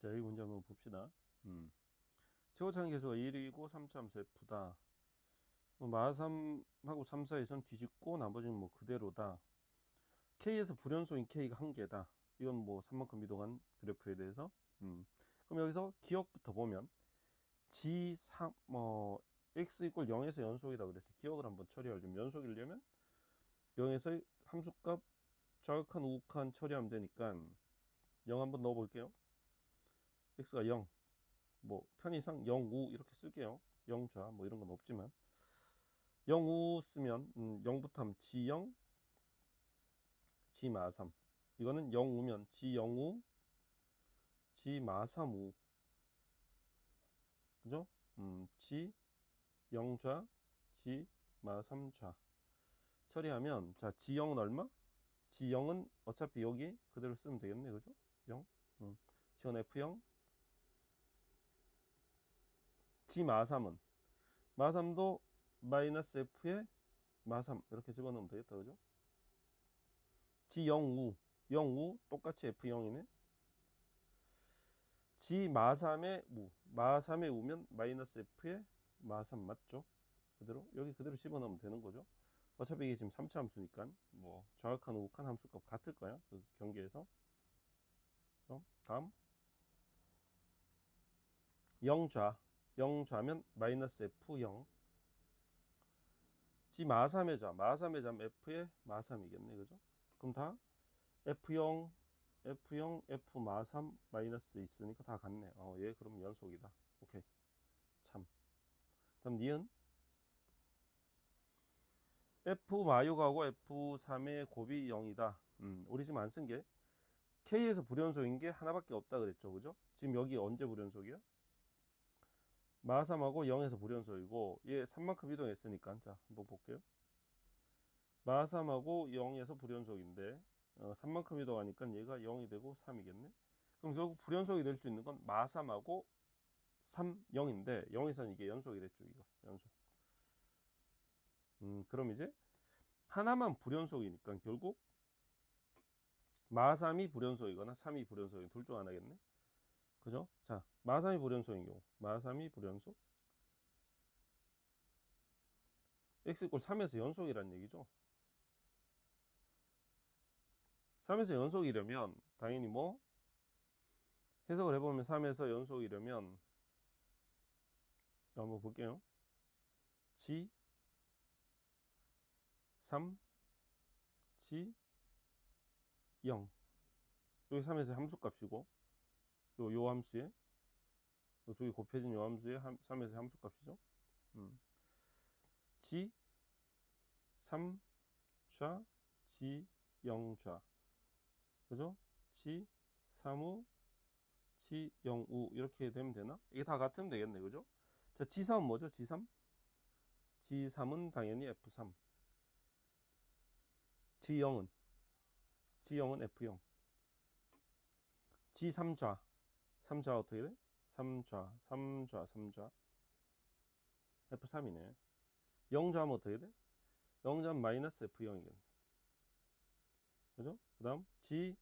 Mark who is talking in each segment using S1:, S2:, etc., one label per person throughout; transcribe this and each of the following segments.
S1: 자, 이 문제 한번 봅시다. 음. 최고차는 계수가 1이고 3참수 F다. 뭐 마삼하고 3, 4에선 뒤집고 나머지는 뭐 그대로다. K에서 불연소인 K가 한 개다. 이건 뭐 3만큼 이동한 그래프에 대해서. 음. 그럼 여기서 기억부터 보면 G3, 뭐 X 이꼴 0에서 연속이다 그래서 기억을 한번 좀 연속이려면 0에서 함수값 좌극한 우극한 처리하면 되니까 0 한번 넣어 볼게요. X가 0, 뭐 편의상 0, 우 이렇게 쓸게요. 0 좌 뭐 이런 건 없지만 0, 우 쓰면 음, 0부터 하면 G0, G마3 이거는 0, 우면 G0, 우, G마3, 우 그죠? 음, G 0 좌, G마3 좌 처리하면 자 G0은 얼마? G0은 어차피 여기 그대로 쓰면 되겠네 그죠? 0 음. 지원 F0 G 마3은. 마3도 마이너스 F에 마3 이렇게 집어넣으면 되겠다. 그죠? G 0우. 0우 똑같이 F0이네. G 마3의 우. 마3의 우면 마이너스 F에 마3 맞죠? 그대로? 여기 그대로 집어넣으면 되는 거죠? 어차피 이게 지금 3차 함수니까 뭐 정확한 우극한 함수값 같을 거야 그 경계에서. 그럼 다음. 0좌 0 좌면 마이너스 F0 G 마3의 좌 마3의 좌 F의 마3이겠네 그죠? 그럼 다 F0 F0 F 마3 마이너스 있으니까 다 같네. 어얘 그럼 연속이다. 오케이. 참. 다음 니은. F 마유가고 F3의 곱이 0이다. 음, 우리 지금 안 쓴 게 K에서 불연속인 게 하나밖에 없다 그랬죠 그죠? 지금 여기 언제 불연속이야 마삼하고 0에서 불연소이고 얘 3만큼 이동했으니까. 자 한번 볼게요. 마삼하고 0에서 불연속인데 어, 3만큼 이동하니까 얘가 0이 되고 3이겠네? 그럼 결국 불연속이 될 수 있는 건 마삼하고 3, 0인데 0에서는 이게 연속이 됐죠 이거. 연속. 음 그럼 이제 하나만 불연속이니까 결국 마3이 불연속이거나 3이 불연속이 둘 중 하나겠네 그죠? 자, 마3이 불연속인 경우. 마3이 불연속 x 이꼴 3에서 연속이란 얘기죠? 3에서 연속이려면 당연히 뭐? 해석을 해보면 3에서 연속이려면 한번 볼게요. g 3 g 0 여기 3에서 함수값이고 요, 요 함수에 요 두개 곱해진 요 함수에 3에서 함수 값이죠. 음. G 3좌 G 0좌 그죠? G 3우 G 0우 이렇게 되면 되나? 이게 다 같으면 되겠네 그죠? 자 G3은 뭐죠? G3 G3은 당연히 F3 G0은 G0은 F0 G3좌 3좌 어떻게 돼? 3좌, 3좌, 3좌. F3이네. 0좌면 어떻게 돼? 0좌면 마이너스 F0이겠네. 그죠? 그 다음 G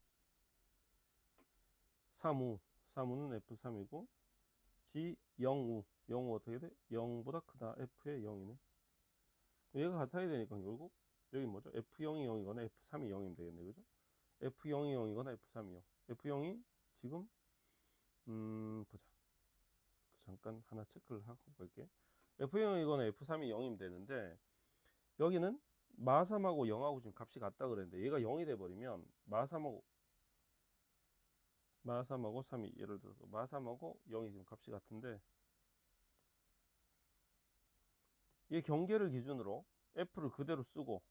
S1: 3우, 3우는 F3이고 G 0우, 0우 어떻게 돼? 0보다 크다. F의 0이네. 얘가 같아야 되니까 결국 여기 뭐죠? F0이 0이거나 F3이 0이면 되겠네. 그죠? F0이 0이거나 F3이 0. F0이 지금 음 보자. 잠깐 하나 체크를 하고 볼게. F0 이거나 F3이 0이면 되는데 여기는 마3하고 0하고 지금 값이 같다 그랬는데 얘가 0이 돼 버리면 마3하고 마3하고 3이 예를 들어서 마3하고 0이 지금 값이 같은데 이 경계를 기준으로 F를 그대로 쓰고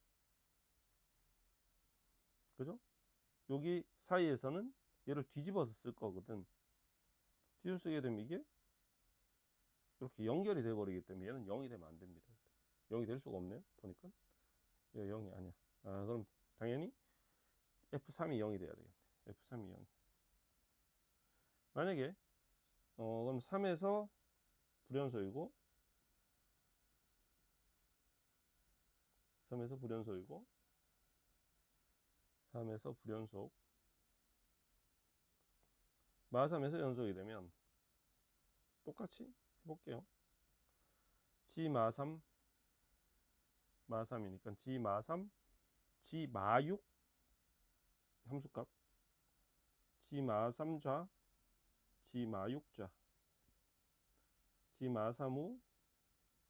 S1: 그죠? 여기 사이에서는 얘를 뒤집어서 쓸 거거든 뒤로 쓰게 되면 이게 이렇게 연결이 돼 버리기 때문에 얘는 0이 되면 안 됩니다. 0이 될 수가 없네요 보니까. 얘 0이 아니야. 아 그럼 당연히 F3이 0이 돼야 되겠네. F3이 0 만약에 어 그럼 3에서 불연소이고 3에서 불연소이고 3에서 불연속 마3에서 연속이 되면 똑같이 해볼게요. G 마3 마3이니까 G 마3 G 마6 함수값. G 마3 좌 G 마6 좌 G 마3우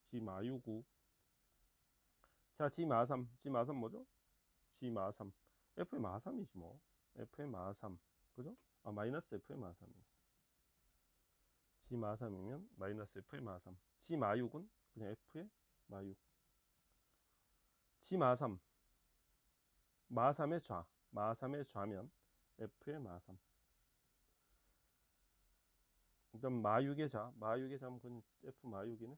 S1: G 마6우 자 G 마3 G 마3 뭐죠? G 마3 F의 마3이지 뭐. F의 마3 그죠? 아 마이너스 F의 마3 G 마3이면 마이너스 F의 마3 G 마6은 그냥 F의 마6 G 마3 마3의 좌. 마3의 좌면 F의 마3 그다음 마6의 좌. 마육의 좌면 F 마6이네.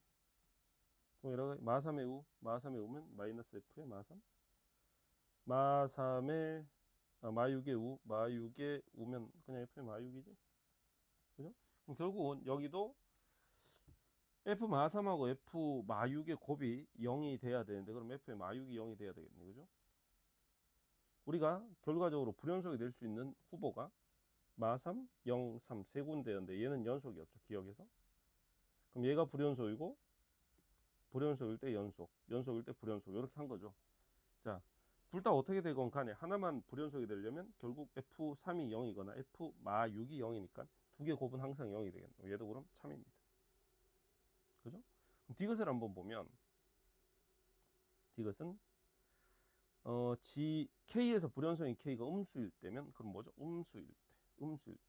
S1: 동일하게 마3의 우 마3의 우면 마이너스 F의 마3 마3의 아, 마6의 우 마6의 우면 그냥 F의 마6이지. 그죠? 그럼 결국은 여기도 F 마3하고 F 마6의 곱이 0이 돼야 되는데 그럼 F의 마6이 0이 돼야 되겠네. 그죠? 우리가 결과적으로 불연속이 될 수 있는 후보가 마3, 0, 3세 군데였는데 얘는 연속이었죠 기억에서. 그럼 얘가 불연속이고 불연속일 때 연속 연속일 때 불연속. 이렇게 한 거죠. 자 둘 다 어떻게 되건 간에 하나만 불연속이 되려면 결국 F3이 0이거나 F 마 6이 0이니까 두 개 곱은 항상 0이 되겠네요 얘도 그럼 참입니다 그죠? 그럼 디귿을 한번 보면 디귿은 어, G, K에서 불연속인 K가 음수일 때면 그럼 뭐죠? 음수일 때 음수일 때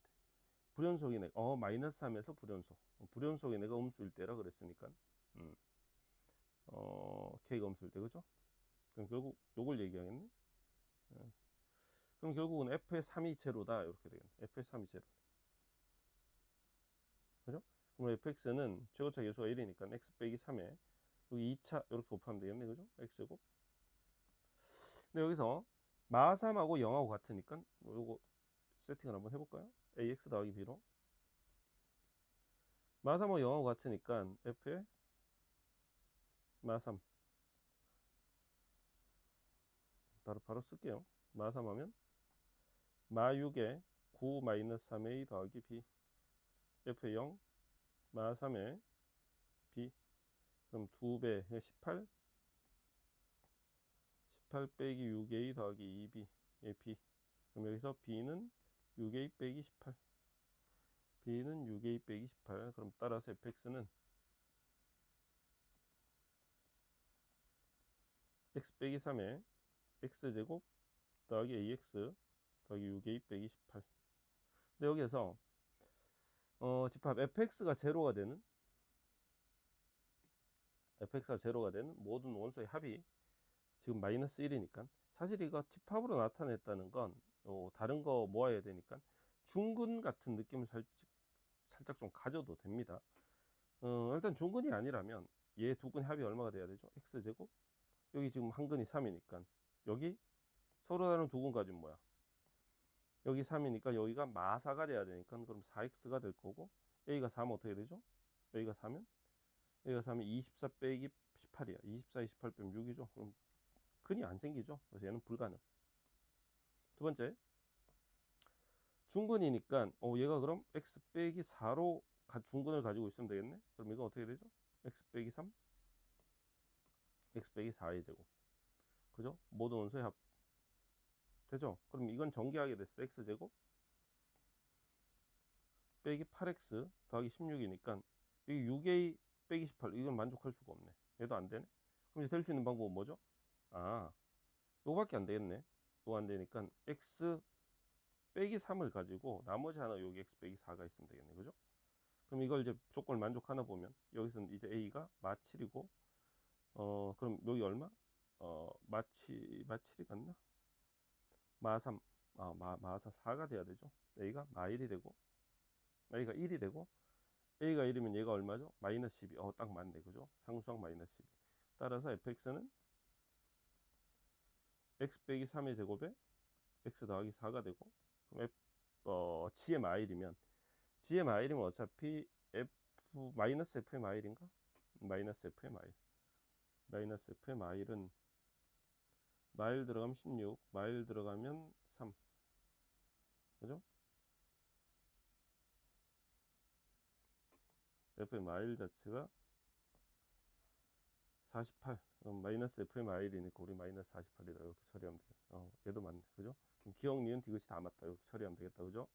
S1: 불연속인 애, 어 마이너스 3에서 불연속 어, 불연속인 애가 음수일 때라 그랬으니까 음. 어, K가 음수일 때 그죠? 그럼 결국 요걸 얘기하겠네 예. 그럼 결국은 F의 3이 제로다 이렇게 되겠네 F의 3이 제로 그죠? 그럼 fx는 최고차 계수가 1이니까 x 빼기 3에 여기 2차 이렇게 곱하면 되겠네 그죠? x곱 근데 여기서 마3하고 0하고 같으니까 요거 세팅을 한번 해볼까요? ax 더하기 b로 마3하고 0하고 같으니까 f의 마3 바로 바로 쓸게요. 마 3 하면 마 6에 9 마이너스 3a 더하기 b f의 0 마 3에 b 그럼 2배 18 18 빼기 6a 더하기 2b ap 그럼 여기서 b는 6a 빼기 18 b는 6a 빼기 18 그럼 따라서 fx는 x 빼기 3에 x제곱 더하기 ax 더하기 6a 빼기 18 근데 여기에서 어, 집합 fx가 제로가 되는 fx가 제로가 되는 모든 원소의 합이 지금 마이너스 1이니까 사실 이거 집합으로 나타냈다는 건 어, 다른 거 모아야 되니까 중근 같은 느낌을 살짝, 살짝 좀 가져도 됩니다. 어, 일단 중근이 아니라면 얘 두 근의 합이 얼마가 돼야 되죠? X제곱? 여기 지금 한 근이 3이니까 여기 서로 다른 두근 가지면 뭐야 여기 3이니까 여기가 마사가 돼야 되니까 그럼 4x가 될 거고 a가 4면 어떻게 되죠? a가 4면 a가 4면 24 빼기 18이야. 24, 28 빼면 6이죠. 그럼 근이 안 생기죠. 그래서 얘는 불가능. 두 번째. 중근이니까 어 얘가 그럼 x 빼기 4로 중근을 가지고 있으면 되겠네? 그럼 이건 어떻게 되죠? x 빼기 3 x 빼기 4의 제곱 그죠? 모든 원소의 합 되죠? 그럼 이건 전개하게 됐어. x제곱 빼기 8x 더하기 16이니까 여기 6a 빼기 18 이건 만족할 수가 없네. 얘도 안 되네. 그럼 이제 될 수 있는 방법은 뭐죠? 아, 요거밖에 안 되겠네. 요거 안 되니까 x 빼기 3을 가지고 나머지 하나 여기 x 빼기 4가 있으면 되겠네. 그죠? 그럼 이걸 이제 조건을 만족하나 보면 여기서는 이제 a가 마7이고 어 그럼 여기 얼마? 어 마7 마7이 같나? 마3 아, 마, 마사 4가 돼야 되죠 a가 마1이 되고 a가 1이 되고 a가 1이면 얘가 얼마죠? 마이너스 12 어 딱 맞네 그죠? 상수항 마이너스 12 따라서 fx는 x 빼기 3의 제곱에 x 더하기 4가 되고 그럼 f, 어, g의 마일이면 g의 마일이면 어차피 f 마이너스 f의 마일인가? 마이너스 f의 마일 마이너스 f의 마일은 마일 들어가면 16, 마일 들어가면 3. 그죠? F의 마일 자체가 48. 그럼 마이너스 F의 마일이니까 우리 마이너스 48이다. 이렇게 처리하면 돼요. 어, 얘도 맞네. 그죠? 기억, 니은, 디귿이 다 맞다. 이렇게 처리하면 되겠다. 그죠?